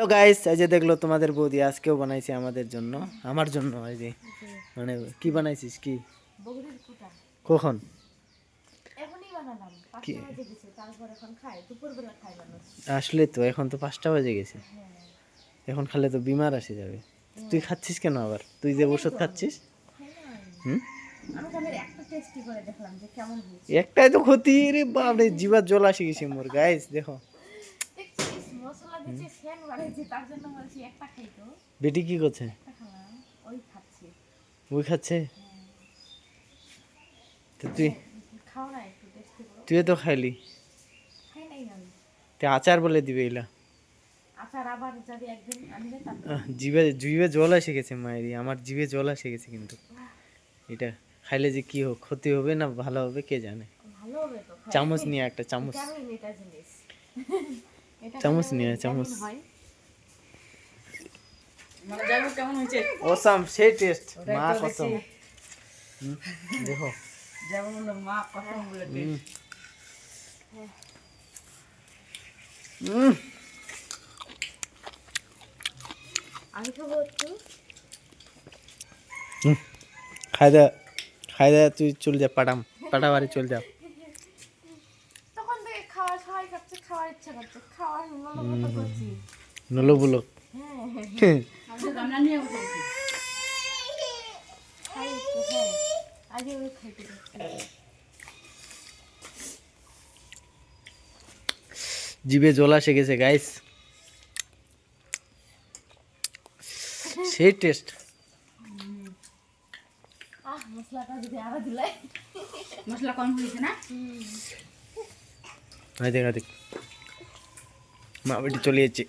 তো গাইস এই যে দেখল তোমাদের বৌদি আজকেও বানাইছে আমাদের জন্য আমার জন্য এই যে। মানে কি বানাইছিস কি? কখন? আসলে তো এখন তো পাঁচটা বাজে গেছে। এখন খালে তো বিমার আসে যাবে। তুই খাচ্ছিস কেন আবার? তুই যে ওষুধ খাচ্ছিস? হুম? একটাই তো ক্ষতি রে বাপরে জিবার জল আসে গেছে মোর গাইস দেখো দেখছিস মশলা দিচ্ছে ফ্যান বাড়াইছে তার জন্য বলছি একটা খাই তো বেটি কি করছে? ওই খাচ্ছে। তো তুই করো। তুইও তো খাইলি। তে আচার বলে দিবে এলা। জিভে জিভে জল এসে গেছে মায়েরই আমার জিভে জল এসে গেছে কিন্তু। এটা খাইলে যে কি হোক ক্ষতি হবে না ভালো হবে কে জানে। চামচ নিয়ে একটা চামচ। চামচ নিয়ে চামচ। মানে ওসাম সেই টেস্ট মা কসম। দেখো। মা কথা বলে হুম। হুম, আমি খাব একটু। খাই দে খাই দে তুই চল যা পাটাম পাটা বাড়ি চল যা। খাওয়ার ইচ্ছা করছে। খাওয়ার হ্যাঁ। রান্না নিয়ে বসেছি খাই একটু হ্যাঁ আগে ওই খাইতে জিভে জল গেছে গাইস সেই টেস্ট মশলাটা যদি আরও দিলাই মশলা কম হয়েছে না? দেখ দেখ। মা বেটি চলে যাচ্ছে।